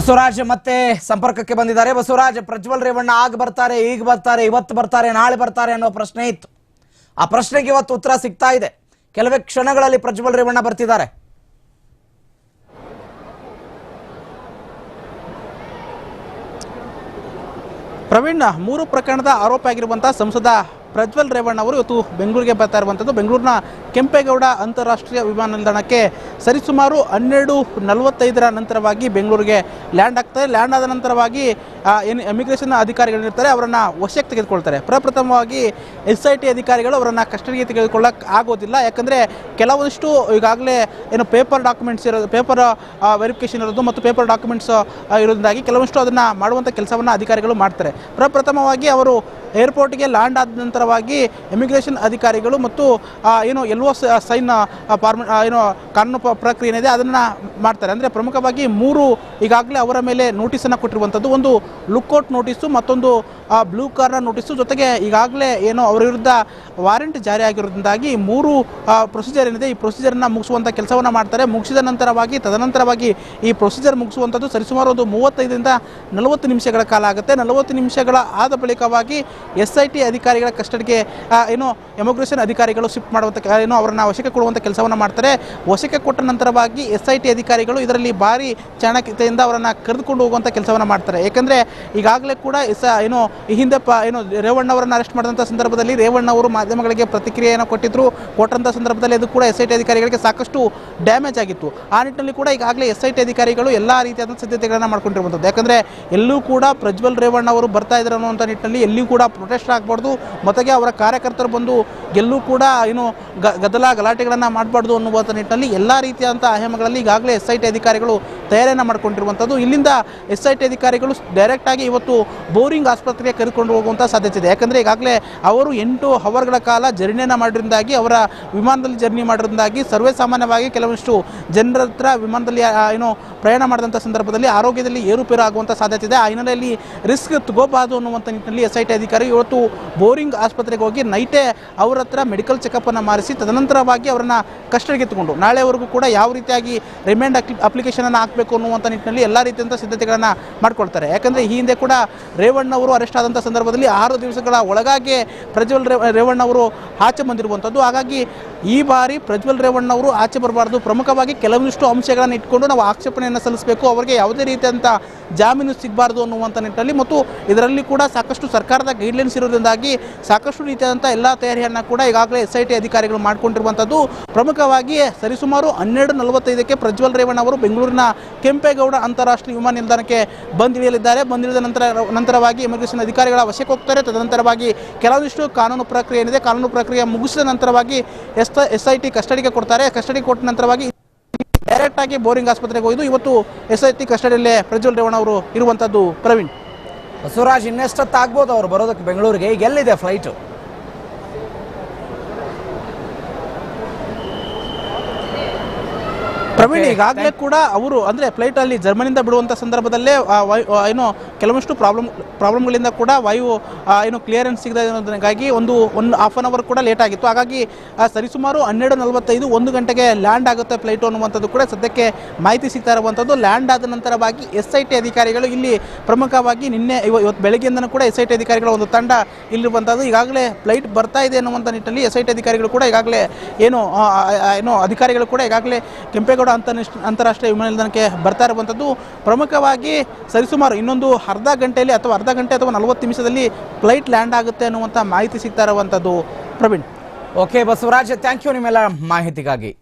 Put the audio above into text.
ಬಸವರಾಜ್ ಮತ್ತೆ ಸಂಪರ್ಕಕ್ಕೆ ಬಂದಿದ್ದಾರೆ. ಬಸವರಾಜ್, ಪ್ರಜ್ವಲ್ ರೇವಣ್ಣ ಆಗ ಬರ್ತಾರೆ, ಈಗ ಬರ್ತಾರೆ, ಇವತ್ತು ಬರ್ತಾರೆ, ನಾಳೆ ಬರ್ತಾರೆ ಅನ್ನೋ ಪ್ರಶ್ನೆ ಇತ್ತು. ಆ ಪ್ರಶ್ನೆಗೆ ಇವತ್ತು ಉತ್ತರ ಸಿಗ್ತಾ ಇದೆ. ಕೆಲವೇ ಕ್ಷಣಗಳಲ್ಲಿ ಪ್ರಜ್ವಲ್ ರೇವಣ್ಣ ಬರ್ತಿದ್ದಾರೆ. ಪ್ರವೀಣ್ ಮೂರು ಪ್ರಕರಣದ ಆರೋಪ ಆಗಿರುವಂಥ ಸಂಸದ ಪ್ರಜ್ವಲ್ ರೇವಣ್ಣ ಅವರು ಇವತ್ತು ಬೆಂಗಳೂರಿಗೆ ಬರ್ತಾ ಇರುವಂಥದ್ದು ಬೆಂಗಳೂರಿನ ಕೆಂಪೇಗೌಡ ಅಂತಾರಾಷ್ಟ್ರೀಯ ವಿಮಾನ ನಿಲ್ದಾಣಕ್ಕೆ ಸರಿಸುಮಾರು ಹನ್ನೆರಡು ನಲವತ್ತೈದರ ನಂತರವಾಗಿ ಬೆಂಗಳೂರಿಗೆ ಲ್ಯಾಂಡ್ ಆಗ್ತಾರೆ ಲ್ಯಾಂಡ್ ಆದ ನಂತರವಾಗಿ ಏನು ಇಮಿಗ್ರೇಷನ್ ಅಧಿಕಾರಿಗಳಿರ್ತಾರೆ ಅವರನ್ನು ವಶಕ್ಕೆ ತೆಗೆದುಕೊಳ್ತಾರೆ. ಪ್ರಪ್ರಥಮವಾಗಿ ಎಸ್ ಐ ಟಿ ಅಧಿಕಾರಿಗಳು ಅವರನ್ನು ಕಸ್ಟಡಿಗೆ ತೆಗೆದುಕೊಳ್ಳೋಕೆ ಆಗೋದಿಲ್ಲ. ಯಾಕಂದರೆ ಕೆಲವೊಂದಿಷ್ಟು ಈಗಾಗಲೇ ಏನು ಪೇಪರ್ ಡಾಕ್ಯುಮೆಂಟ್ಸ್ ಇರೋದು ಪೇಪರ್ ವೆರಿಫಿಕೇಷನ್ ಇರೋದು ಮತ್ತು ಪೇಪರ್ ಡಾಕ್ಯುಮೆಂಟ್ಸ್ ಇರೋದ್ರಿಂದಾಗಿ ಕೆಲವೊಂದಿಷ್ಟು ಅದನ್ನು ಮಾಡುವಂಥ ಕೆಲಸವನ್ನು ಅಧಿಕಾರಿಗಳು ಮಾಡ್ತಾರೆ. ಪ್ರಪ್ರಥಮವಾಗಿ ಅವರು ಏರ್ಪೋರ್ಟ್ಗೆ ಲ್ಯಾಂಡ್ ಆದ ನಂತರವಾಗಿ ಇಮಿಗ್ರೇಷನ್ ಅಧಿಕಾರಿಗಳು ಮತ್ತು ಏನು ಎಲ್ ಓ ಸೈನ್ ಫಾರ್ಮ ಏನು ಕಾನೂನು ಪ್ರಕ್ರಿಯೆ ಏನಿದೆ ಅದನ್ನು ಮಾಡ್ತಾರೆ. ಅಂದರೆ ಪ್ರಮುಖವಾಗಿ ಮೂರು ಈಗಾಗಲೇ ಅವರ ಮೇಲೆ ನೋಟಿಸನ್ನು ಕೊಟ್ಟಿರುವಂಥದ್ದು. ಒಂದು ಲುಕ್ಔಟ್ ನೋಟಿಸು ಮತ್ತೊಂದು ಬ್ಲೂ ಕಾರ್ನ ನೋಟಿಸು ಜೊತೆಗೆ ಈಗಾಗಲೇ ಏನು ಅವರ ವಿರುದ್ಧ ವಾರೆಂಟ್ ಜಾರಿ ಆಗಿರೋದ್ರಿಂದಾಗಿ ಮೂರು ಪ್ರೊಸೀಜರ್ ಏನಿದೆ ಈ ಪ್ರೊಸೀಜರ್ನ ಮುಗಿಸುವಂಥ ಕೆಲಸವನ್ನು ಮಾಡ್ತಾರೆ. ಮುಗಿಸಿದ ನಂತರವಾಗಿ, ತದನಂತರವಾಗಿ ಈ ಪ್ರೊಸೀಜರ್ ಮುಗಿಸುವಂಥದ್ದು ಸರಿಸುಮಾರು ಒಂದು ಮೂವತ್ತೈದರಿಂದ ನಲವತ್ತು ನಿಮಿಷಗಳ ಕಾಲ ಆಗುತ್ತೆ. ನಲವತ್ತು ನಿಮಿಷಗಳ ಆದ ಬಳಿಕವಾಗಿ ಎಸ್ ಐ ಟಿ ಅಧಿಕಾರಿಗಳ ಕಸ್ಟಡಿಗೆ ಏನು ಎಮಿಗ್ರೇಷನ್ ಅಧಿಕಾರಿಗಳು ಶಿಫ್ಟ್ ಮಾಡುವಂಥ ಏನು ಅವರನ್ನು ವಶಕ್ಕೆ ಕೊಡುವಂಥ ಕೆಲಸವನ್ನು ಮಾಡ್ತಾರೆ. ವಶಕ್ಕೆ ಕೊಟ್ಟ ನಂತರವಾಗಿ ಎಸ್ ಐ ಟಿ ಅಧಿಕಾರಿಗಳು ಇದರಲ್ಲಿ ಭಾರಿ ಚಾಣಕ್ಯತೆಯಿಂದ ಅವರನ್ನು ಕರೆದುಕೊಂಡು ಹೋಗುವಂಥ ಕೆಲಸವನ್ನು ಮಾಡ್ತಾರೆ. ಏಕೆಂದರೆ ಈಗಾಗಲೇ ಕೂಡ ಎಸ್ ಏನು, ಈ ಹಿಂದೆ ಪ, ಏನು, ರೇವಣ್ಣ ಅವರನ್ನು ಅರೆಸ್ಟ್ ಮಾಡಿದಂಥ ಸಂದರ್ಭದಲ್ಲಿ ರೇವಣ್ಣ ಅವರು ಮಾಧ್ಯಮಗಳಿಗೆ ಪ್ರತಿಕ್ರಿಯೆಯನ್ನು ಕೊಟ್ಟಿದ್ದರು ಕೊಟ್ಟಂಥ ಸಂದರ್ಭದಲ್ಲಿ ಅದು ಕೂಡ ಎಸ್ ಐ ಟಿ ಅಧಿಕಾರಿಗಳಿಗೆ ಸಾಕಷ್ಟು ಡ್ಯಾಮೇಜ್ ಆಗಿತ್ತು. ಆ ನಿಟ್ಟಿನಲ್ಲಿ ಕೂಡ ಈಗಾಗಲೇ ಎಸ್ ಐ ಟಿ ಅಧಿಕಾರಿಗಳು ಎಲ್ಲ ರೀತಿಯಾದ ಸಿದ್ಧತೆಗಳನ್ನು ಮಾಡ್ಕೊಂಡಿರುವಂಥದ್ದು ಯಾಕಂದರೆ ಎಲ್ಲೂ ಕೂಡ ಪ್ರಜ್ವಲ್ ರೇವಣ್ಣ ಅವರು ಬರ್ತಾ ಇದ್ದಾರೆ ಅನ್ನುವಂಥ ನಿಟ್ಟಿನಲ್ಲಿ ಎಲ್ಲಿಯೂ ಕೂಡ ಪ್ರೊಟೆಸ್ಟ್ ಆಗಬಾರ್ದು ಮತ್ತೆ ಅವರ ಕಾರ್ಯಕರ್ತರು ಬಂದು ಎಲ್ಲೂ ಕೂಡ ಏನು ಗ- ಗದ್ದಲ ಗಲಾಟೆಗಳನ್ನು ಮಾಡಬಾರ್ದು ಅನ್ನುವಂಥ ನಿಟ್ಟಿನಲ್ಲಿ ಎಲ್ಲ ರೀತಿಯಾದಂಥ ಆಯಾಮಗಳಲ್ಲಿ ಈಗಾಗಲೇ ಎಸ್ ಐ ಟಿ ಅಧಿಕಾರಿಗಳು ತಯಾರಿಯನ್ನು ಮಾಡಿಕೊಂಡಿರುವಂಥದ್ದು ಇಲ್ಲಿಂದ ಎಸ್ ಐ ಟಿ ಅಧಿಕಾರಿಗಳು ಡೈರೆಕ್ಟಾಗಿ ಇವತ್ತು ಬೋರಿಂಗ್ ಆಸ್ಪತ್ರೆಗೆ ಕರೆದುಕೊಂಡು ಹೋಗುವಂಥ ಸಾಧ್ಯತೆ ಇದೆ. ಯಾಕಂದರೆ ಈಗಾಗಲೇ ಅವರು ಎಂಟು ಅವರ್ಗಳ ಕಾಲ ಜರ್ನಿಯನ್ನು ಮಾಡಿದ್ರಿಂದಾಗಿ ಅವರ ವಿಮಾನದಲ್ಲಿ ಜರ್ನಿ ಮಾಡಿದ್ರಿಂದಾಗಿ ಸರ್ವೇ ಸಾಮಾನ್ಯವಾಗಿ ಕೆಲವೊಂದಿಷ್ಟು ಜನರ ಹತ್ರ ವಿಮಾನದಲ್ಲಿ ಏನು ಪ್ರಯಾಣ ಮಾಡಿದಂಥ ಸಂದರ್ಭದಲ್ಲಿ ಆರೋಗ್ಯದಲ್ಲಿ ಏರುಪೇರು ಆಗುವಂಥ ಸಾಧ್ಯತೆ ಇದೆ. ಆ ಹಿನ್ನೆಲೆಯಲ್ಲಿ ರಿಸ್ಕ್ ತಗೋಬಾರ್ದು ಅನ್ನುವಂಥ ನಿಟ್ಟಿನಲ್ಲಿ ಎಸ್ ಐ ಟಿ ಇವತ್ತು ಬೋರಿಂಗ್ ಆಸ್ಪತ್ರೆಗೆ ಹೋಗಿ ನೈಟೇ ಅವರ ಹತ್ರ ಮೆಡಿಕಲ್ ಚೆಕಪ್ಪನ್ನು ಮಾಡಿಸಿ, ತದನಂತರವಾಗಿ ಅವರನ್ನು ಕಸ್ಟಡಿಗೆ ತಗೊಂಡು ನಾಳೆವರೆಗೂ ಕೂಡ ಯಾವ ರೀತಿಯಾಗಿ ರಿಮೈಂಡ್ ಅಪ್ಲಿಕೇಶನನ್ನು ಹಾಕಬೇಕು ಅನ್ನುವಂಥ ನಿಟ್ಟಿನಲ್ಲಿ ಎಲ್ಲ ರೀತಿಯಂಥ ಸಿದ್ಧತೆಗಳನ್ನು ಮಾಡ್ಕೊಳ್ತಾರೆ. ಯಾಕಂದರೆ ಈ ಹಿಂದೆ ಕೂಡ ರೇವಣ್ಣ ಅವರು ಅರೆಸ್ಟ್ ಆದಂಥ ಸಂದರ್ಭದಲ್ಲಿ ಆರು ದಿವಸಗಳ ಒಳಗಾಗಿ ಪ್ರಜ್ವಲ್ ರೇವಣ್ಣವರು ಆಚೆ ಬಂದಿರುವಂಥದ್ದು ಹಾಗಾಗಿ ಈ ಬಾರಿ ಪ್ರಜ್ವಲ್ ರೇವಣ್ಣ ಅವರು ಆಚೆ ಬರಬಾರ್ದು. ಪ್ರಮುಖವಾಗಿ ಕೆಲವೊಂದಿಷ್ಟು ಅಂಶಗಳನ್ನು ಇಟ್ಕೊಂಡು ನಾವು ಆಕ್ಷೇಪಣೆಯನ್ನು ಸಲ್ಲಿಸಬೇಕು. ಅವರಿಗೆ ಯಾವುದೇ ರೀತಿಯಂಥ ಜಾಮೀನು ಸಿಗಬಾರ್ದು ಅನ್ನುವಂಥ ನಿಟ್ಟಿನಲ್ಲಿ ಮತ್ತು ಇದರಲ್ಲಿ ಕೂಡ ಸಾಕಷ್ಟು ಸರ್ಕಾರದ ಗೈಡ್ಲೈನ್ಸ್ ಇರೋದ್ರಿಂದಾಗಿ ಸಾಕಷ್ಟು ರೀತಿಯಾದಂಥ ಎಲ್ಲ ತಯಾರಿಯನ್ನು ಕೂಡ ಈಗಾಗಲೇ ಎಸ್ ಐ ಟಿ ಅಧಿಕಾರಿಗಳು ಮಾಡಿಕೊಂಡಿರುವಂಥದ್ದು. ಪ್ರಮುಖವಾಗಿ ಸರಿಸುಮಾರು ಹನ್ನೆರಡು ನಲವತ್ತೈದಕ್ಕೆ ಪ್ರಜ್ವಲ್ ರೇವಣ್ಣ ಅವರು ಬೆಂಗಳೂರಿನ ಕೆಂಪೇಗೌಡ ಅಂತಾರಾಷ್ಟ್ರೀಯ ವಿಮಾನ ನಿಲ್ದಾಣಕ್ಕೆ ಬಂದಿಳಿಯಲಿದ್ದಾರೆ. ಬಂದಿಳಿದ ನಂತರ, ನಂತರವಾಗಿ ಇಮಿಗ್ರೇಷನ್ ಅಧಿಕಾರಿಗಳ ವಶಕ್ಕೆ ಹೋಗ್ತಾರೆ. ತದನಂತರವಾಗಿ ಕೆಲವೊಂದಿಷ್ಟು ಕಾನೂನು ಪ್ರಕ್ರಿಯೆ ಏನಿದೆ, ಕಾನೂನು ಪ್ರಕ್ರಿಯೆ ಮುಗಿಸಿದ ನಂತರವಾಗಿ S S I T custody ಕೊಡ್ತಾರೆ. ಕಸ್ಟಡಿ ಕೊಟ್ಟ ನಂತರವಾಗಿ ಡೈರೆಕ್ಟ್ ಆಗಿ ಬೋರಿಂಗ್ ಆಸ್ಪತ್ರೆಗೆ ಹೋಯ್ದು ಇವತ್ತು ಎಸ್ ಐ ಟಿ ಕಸ್ಟಡಿಯಲ್ಲೇ ಪ್ರಜ್ವಲ್ ರೇವಣ್ಣ ಅವರು ಇರುವಂತದ್ದು ಪ್ರವೀಣ್. ಬಸವರಾಜ್ ಇನ್ನೆಷ್ಟೊತ್ತಾಗ್ಬೋದು ಅವ್ರು ಬರೋದಕ್ಕೆ ಬೆಂಗಳೂರಿಗೆ? ಈಗ ಎಲ್ಲಿದೆ ಫ್ಲೈಟು ಪ್ರವೀಣ್ ಈಗಾಗಲೇ ಕೂಡ ಅವರು ಅಂದರೆ ಫ್ಲೈಟಲ್ಲಿ ಜರ್ಮನಿಯಿಂದ ಬಿಡುವಂಥ ಸಂದರ್ಭದಲ್ಲೇ ಏನು ಕೆಲವಷ್ಟು ಪ್ರಾಬ್ಲಮ್ ಪ್ರಾಬ್ಲಮ್ಗಳಿಂದ ಕೂಡ ವಾಯು ಏನು ಕ್ಲಿಯರೆನ್ಸ್ ಸಿಗದೆ ಅನ್ನೋದಕ್ಕಾಗಿ ಒಂದು ಒಂದು ಹಾಫ್ ಆನ್ ಅವರ್ ಕೂಡ ಲೇಟ್ ಆಗಿತ್ತು. ಹಾಗಾಗಿ ಸರಿಸುಮಾರು ಹನ್ನೆರಡು ನಲವತ್ತೈದು ಒಂದು ಗಂಟೆಗೆ ಲ್ಯಾಂಡ್ ಆಗುತ್ತೆ ಫ್ಲೈಟು ಅನ್ನುವಂಥದ್ದು ಕೂಡ ಸದ್ಯಕ್ಕೆ ಮಾಹಿತಿ ಸಿಗ್ತಾ ಇರುವಂಥದ್ದು. ಲ್ಯಾಂಡ್ ಆದ ನಂತರವಾಗಿ ಎಸ್ ಐ ಟಿ ಅಧಿಕಾರಿಗಳು ಇಲ್ಲಿ ಪ್ರಮುಖವಾಗಿ ನಿನ್ನೆ ಇವ- ಇವತ್ತು ಬೆಳಗ್ಗೆಯಿಂದನೂ ಕೂಡ ಎಸ್ ಐ ಟಿ ಅಧಿಕಾರಿಗಳ ಒಂದು ತಂಡ ಇಲ್ಲಿರುವಂಥದ್ದು. ಈಗಾಗಲೇ ಫ್ಲೈಟ್ ಬರ್ತಾ ಇದೆ ಅನ್ನುವಂಥ ನಿಟ್ಟಿನಲ್ಲಿ ಎಸ್ ಐ ಟಿ ಅಧಿಕಾರಿಗಳು ಕೂಡ ಈಗಾಗಲೇ ಏನು ಏನು ಅಧಿಕಾರಿಗಳು ಕೂಡ ಈಗಾಗಲೇ ಕೆಂಪೇಗೌಡ ಅಂತರ್ನಿಷ್ಟ್ ಅಂತಾರಾಷ್ಟ್ರೀಯ ವಿಮಾನ ನಿಲ್ದಾಣಕ್ಕೆ ಬರ್ತಾ ಇರುವಂಥದ್ದು. ಪ್ರಮುಖವಾಗಿ ಸರಿಸುಮಾರು ಇನ್ನೊಂದು ಅರ್ಧ ಗಂಟೆಯಲ್ಲಿ ಅಥವಾ ಅರ್ಧ ಗಂಟೆ ಅಥವಾ ನಲವತ್ತು ನಿಮಿಷದಲ್ಲಿ ಫ್ಲೈಟ್ ಲ್ಯಾಂಡ್ ಆಗುತ್ತೆ ಅನ್ನುವಂಥ ಮಾಹಿತಿ ಸಿಗ್ತಾ ಇರುವಂಥದ್ದು. Praveen. Okay Basavaraj thank you ನಿಮ್ಮೆಲ್ಲ ಮಾಹಿತಿಗಾಗಿ.